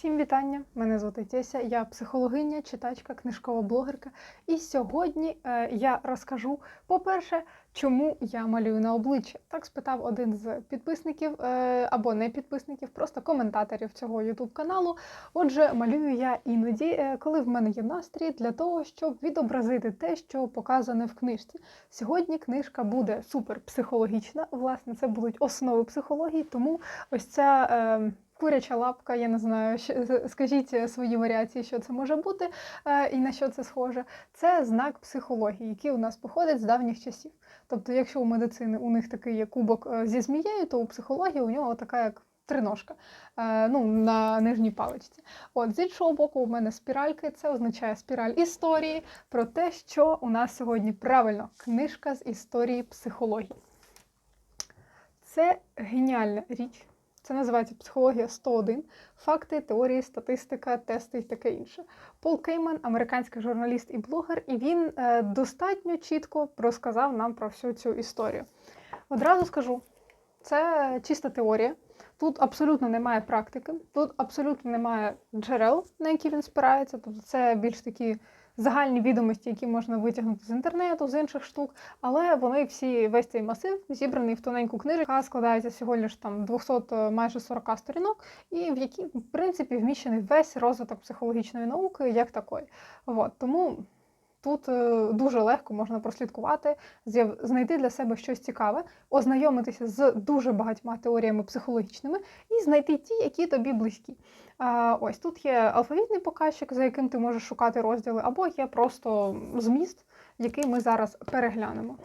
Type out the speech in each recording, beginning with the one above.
Всім вітання! Мене звати Теся, я психологиня, читачка, книжкова блогерка. І сьогодні е, я розкажу, по-перше, чому я малюю на обличчя. Так спитав один з підписників е, або не підписників, просто коментаторів цього youtube каналу. Отже, малюю я іноді, е, коли в мене є настрій, для того, щоб відобразити те, що показане в книжці. Сьогодні книжка буде супер психологічна. Власне, це будуть основи психології, тому ось ця. Е, Куряча лапка, я не знаю, що- скажіть свої варіації, що це може бути е, і на що це схоже. Це знак психології, який у нас походить з давніх часів. Тобто, якщо у медицини у них такий є кубок е, зі змією, то у психології у нього така як триножка е, ну, на нижній паличці. От з іншого боку, у мене спіральки, це означає спіраль історії про те, що у нас сьогодні правильно книжка з історії психології. Це геніальна річ. Це називається психологія 101. Факти, теорії, статистика, тести і таке інше. Пол Кейман, американський журналіст і блогер, і він е, достатньо чітко розказав нам про всю цю історію. Одразу скажу, це чиста теорія. Тут абсолютно немає практики, тут абсолютно немає джерел, на які він спирається. Тобто це більш такі загальні відомості, які можна витягнути з інтернету, з інших штук. Але вони всі, весь цей масив зібраний в тоненьку книжку, яка складається всього лиш там 200 е, майже 40 сторінок, і в якій, в принципі, вміщений весь розвиток психологічної науки як такої. От, тому тут е, дуже легко можна прослідкувати, знайти для себе щось цікаве, ознайомитися з дуже багатьма теоріями психологічними і знайти ті, які тобі близькі. Ось тут є алфавітний показчик, за яким ти можеш шукати розділи, або є просто зміст, який ми зараз переглянемо.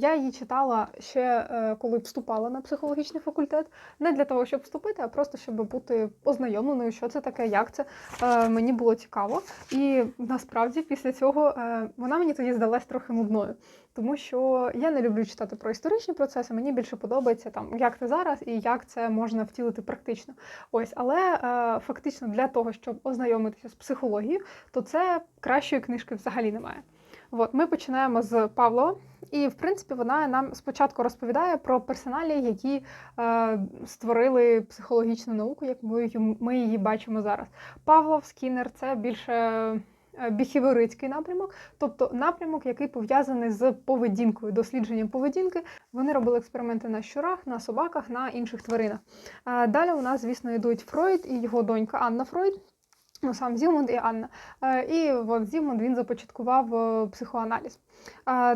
Я її читала ще е, коли вступала на психологічний факультет, не для того, щоб вступити, а просто щоб бути ознайомленою, що це таке, як це. Е, Мені було цікаво. І насправді після цього е, вона мені тоді здалась трохи нудною, тому що я не люблю читати про історичні процеси. Мені більше подобається там, як це зараз і як це можна втілити практично. Ось, але фактично для того, щоб ознайомитися з психологією, то це кращої книжки взагалі немає. От ми починаємо з Павлова, і в принципі вона нам спочатку розповідає про персоналі, які е, створили психологічну науку, як ми, ми її бачимо зараз. Павлов, Скіннер це більше е, біхіворицький напрямок, тобто напрямок, який пов'язаний з поведінкою, дослідженням поведінки. Вони робили експерименти на щурах, на собаках, на інших тваринах. Е, далі у нас, звісно, йдуть Фройд і його донька Анна Фройд. Ну, сам Зігмунд і Анна. Е, І от Зігмунд він започаткував психоаналіз.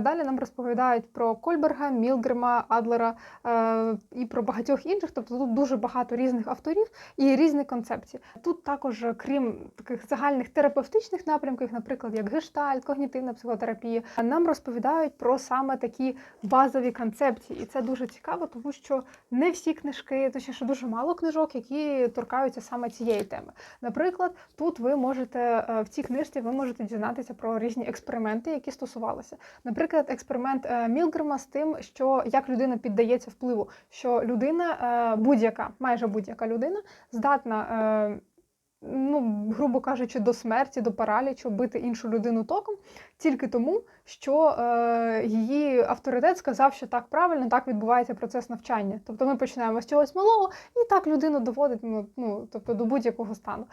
Далі нам розповідають про Кольберга, Мілгрема, Адлера е, і про багатьох інших. Тобто тут дуже багато різних авторів і різних концепцій. Тут також, е, крім таких загальних терапевтичних напрямків, наприклад, як гештальт, когнітивна психотерапія, нам розповідають про саме такі базові концепції. І це дуже цікаво, тому що не всі книжки, точніше дуже мало книжок, які торкаються саме цієї теми. Наприклад, тут ви можете е, в цій книжці ви можете дізнатися про різні експерименти, які стосувалися. Наприклад, експеримент е, Мілгрема з тим, що як людина піддається впливу, що людина, е, будь-яка, майже будь-яка людина, здатна. е, Ну, грубо кажучи, до смерті, до паралічу бити іншу людину током тільки тому, що е, її авторитет сказав, що так правильно, так відбувається процес навчання. Тобто ми починаємо з чогось малого, і так людину доводить ну, ну, тобто до будь-якого стану.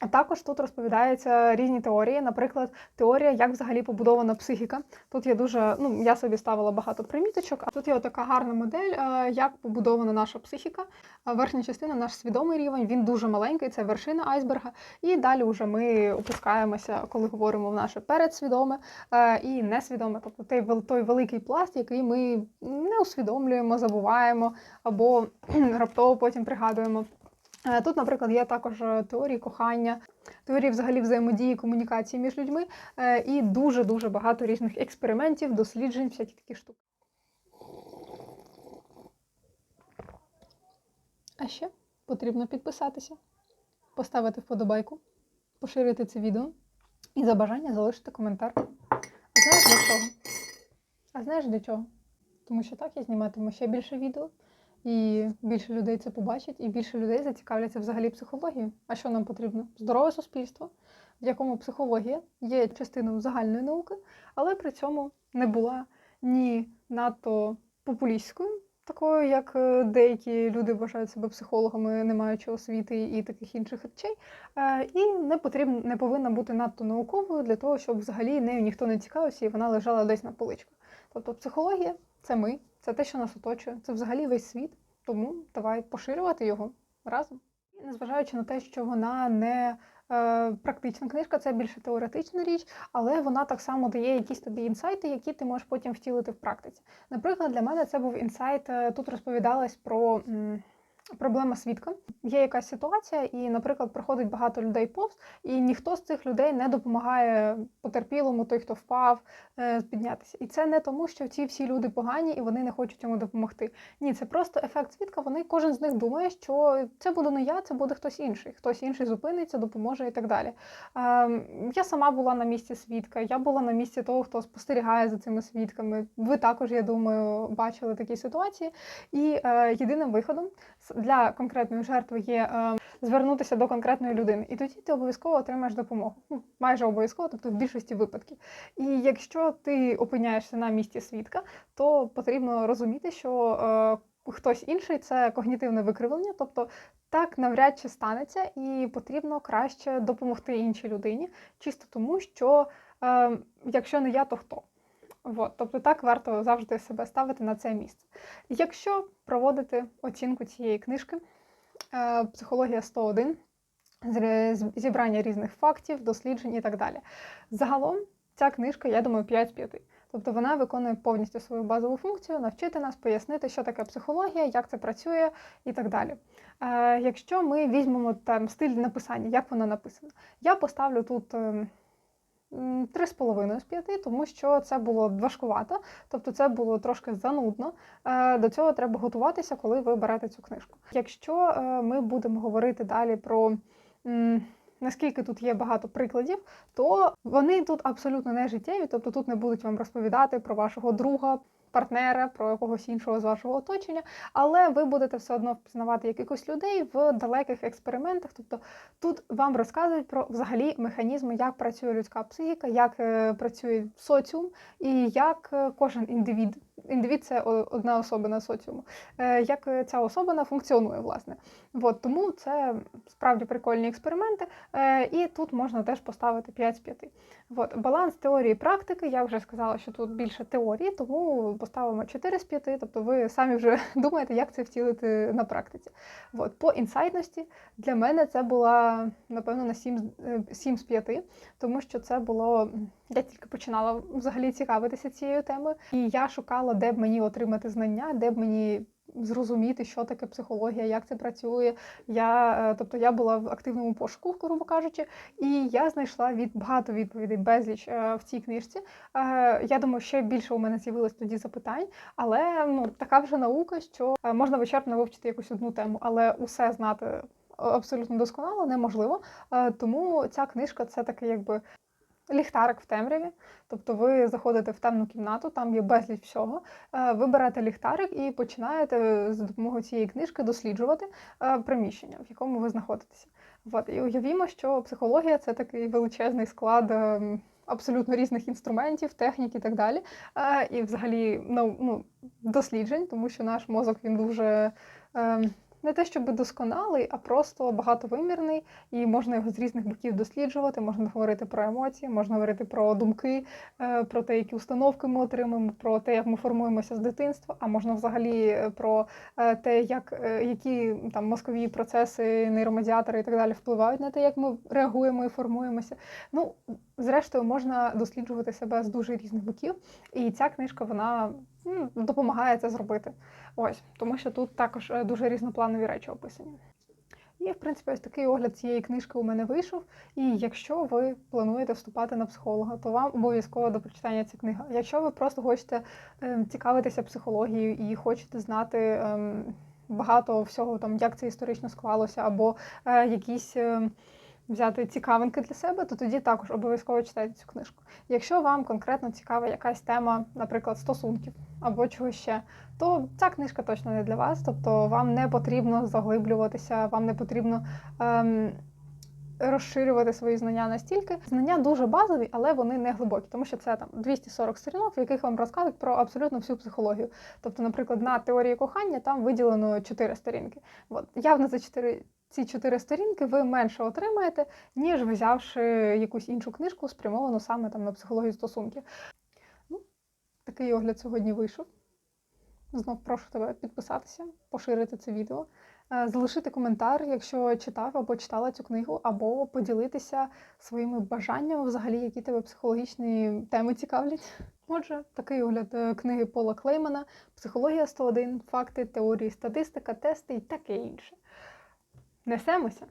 А також тут розповідаються різні теорії, наприклад, теорія, як взагалі побудована психіка. Тут є дуже, ну я собі ставила багато приміточок. А тут є така гарна модель, е, як побудована наша психіка. Верхня частина, наш свідомий рівень, він дуже маленький, це вершина айсберга. І далі вже ми опускаємося, коли говоримо в наше передсвідоме е, і несвідоме, тобто той, той великий пласт, який ми не усвідомлюємо, забуваємо або раптово потім пригадуємо. Е, Тут, наприклад, є також е, теорії кохання, теорії взагалі взаємодії, комунікації між людьми е, і дуже-дуже багато різних експериментів, досліджень, всякі такі штуки. А ще потрібно підписатися, поставити вподобайку, поширити це відео і за бажання залишити коментар. А знаєш для чого? А знаєш для чого? Тому що так я зніматиму ще більше відео. І більше людей це побачить, і більше людей зацікавляться взагалі психологією. А що нам потрібно? Здорове суспільство, в якому психологія є частиною загальної науки, але при цьому не була ні надто популістською, такою, як е, деякі люди вважають себе психологами, не маючи освіти і таких інших речей. Е, І не потрібно, не повинна бути надто науковою для того, щоб взагалі нею ніхто не цікавився і вона лежала десь на поличках. Тобто психологія це ми, це те, що нас оточує, це взагалі весь світ. Тому давай поширювати його разом. І незважаючи на те, що вона не е, практична книжка, це більше теоретична річ, але вона так само дає якісь тобі інсайти, які ти можеш потім втілити в практиці. Наприклад, для мене це був інсайт. е, Тут розповідалось про. м, Проблема свідка. Є якась ситуація, і, наприклад, проходить багато людей повз, і ніхто з цих людей не допомагає потерпілому, той, хто впав, е, піднятися. І це не тому, що ці всі люди погані і вони не хочуть йому допомогти. Ні, це просто ефект свідка. Вони кожен з них думає, що це буду не я, це буде хтось інший. Хтось інший зупиниться, допоможе і так далі. Я сама була на місці свідка, я була на місці того, хто спостерігає за цими свідками. Ви також, я думаю, бачили такі ситуації. І е, єдиним виходом для конкретної жертви є е, звернутися до конкретної людини. І тоді ти обов'язково отримаєш допомогу. Ну, майже обов'язково, тобто в більшості випадків. І якщо ти опиняєшся на місці свідка, то потрібно розуміти, що е, хтось інший це когнітивне викривлення, тобто так навряд чи станеться, і потрібно краще допомогти іншій людині, чисто тому, що е, якщо не я, то хто? От, тобто так варто завжди себе ставити на це місце. Якщо проводити оцінку цієї книжки, е, психологія 101, з- зібрання різних фактів, досліджень і так далі. Загалом ця книжка, я думаю, 5 з 5. Тобто вона виконує повністю свою базову функцію, навчити нас пояснити, що таке психологія, як це працює і так далі. Е, якщо ми візьмемо там стиль написання, як воно написано, я поставлю тут. Ем, з 3,5 з 5, тому що це було важкувато, тобто це було трошки занудно. Е, До цього треба готуватися, коли ви берете цю книжку. Якщо е, ми будемо говорити далі про наскільки тут є багато прикладів, то вони тут абсолютно не життєві, тобто тут не будуть вам розповідати про вашого друга. Партнера, про якогось іншого з вашого оточення, але ви будете все одно впізнавати якихось людей в далеких експериментах. Тобто тут вам розказують про взагалі механізми, як працює людська психіка, як е, працює соціум, і як е, кожен індивід, індивід це одна особина соціуму, е, як е, ця особина функціонує, власне. От, тому це справді прикольні експерименти, е, і тут можна теж поставити 5 з 5. От, баланс теорії і практики, я вже сказала, що тут більше теорії, тому поставимо 4 з 5, тобто ви самі вже думаєте, як це втілити на практиці. От, по інсайтності для мене це була, напевно, на 7, з- е, 7 з 5, тому що це було. Я тільки починала взагалі цікавитися цією темою, і я шукала, де б мені отримати знання, де б мені зрозуміти, що таке психологія, як це працює. Я, е, тобто я була в активному пошуку, грубо кажучи, і я знайшла від багато відповідей безліч е, в цій книжці. Е, Я думаю, ще більше у мене з'явилось тоді запитань, але ну така вже наука, що можна вичерпно вивчити якусь одну тему, але усе знати абсолютно досконало неможливо. Тому ця книжка це такий якби. Ліхтарик в темряві, тобто ви заходите в темну кімнату, там є безліч всього. е, Ви берете ліхтарик і починаєте за допомогою цієї книжки досліджувати е, приміщення, в якому ви знаходитеся. От, і уявімо, що психологія це такий величезний склад ем, абсолютно різних інструментів, технік і так далі. Е, І взагалі ну, ну, досліджень, тому що наш мозок він дуже. Не те, щоб досконалий, а просто багатовимірний, і можна його з різних боків досліджувати. Можна говорити про емоції, можна говорити про думки, е, про те, які установки ми отримуємо, про те, як ми формуємося з дитинства, а можна взагалі е, про е, те, як, які там мозкові процеси, нейромедіатори і так далі впливають на те, як ми реагуємо і формуємося. Ну, зрештою, можна досліджувати себе з дуже різних боків, і ця книжка вона допомагає це зробити. Ось, тому що тут також е, дуже різнопланові речі описані. І, в принципі, ось такий огляд цієї книжки у мене вийшов. І якщо ви плануєте вступати на психолога, то вам обов'язково до прочитання ця книга. Якщо ви просто хочете ем, цікавитися психологією і хочете знати ем, багато всього, там, як це історично склалося, або е, якісь. ем, Взяти цікавинки для себе, то тоді також обов'язково читайте цю книжку. Якщо вам конкретно цікава якась тема, наприклад, стосунків або чогось ще, то ця книжка точно не для вас. Тобто вам не потрібно заглиблюватися, вам не потрібно ем, розширювати свої знання настільки. Знання дуже базові, але вони не глибокі, тому що це там 240 сторінок, в яких вам розказують про абсолютно всю психологію. Тобто, наприклад, на теорії кохання там виділено 4 сторінки. От явно за 4 ці 4 сторінки ви менше отримаєте, ніж взявши якусь іншу книжку, спрямовану саме там на психологію стосунків. Ну, такий огляд сьогодні вийшов. Знов прошу тебе підписатися, поширити це відео, е, залишити коментар, якщо читав або читала цю книгу, або поділитися своїми бажаннями, взагалі, які тебе психологічні теми цікавлять. Отже, такий огляд е, книги Пола Клеймана Психологія 101, факти, теорії, статистика, тести і таке інше. Несемося!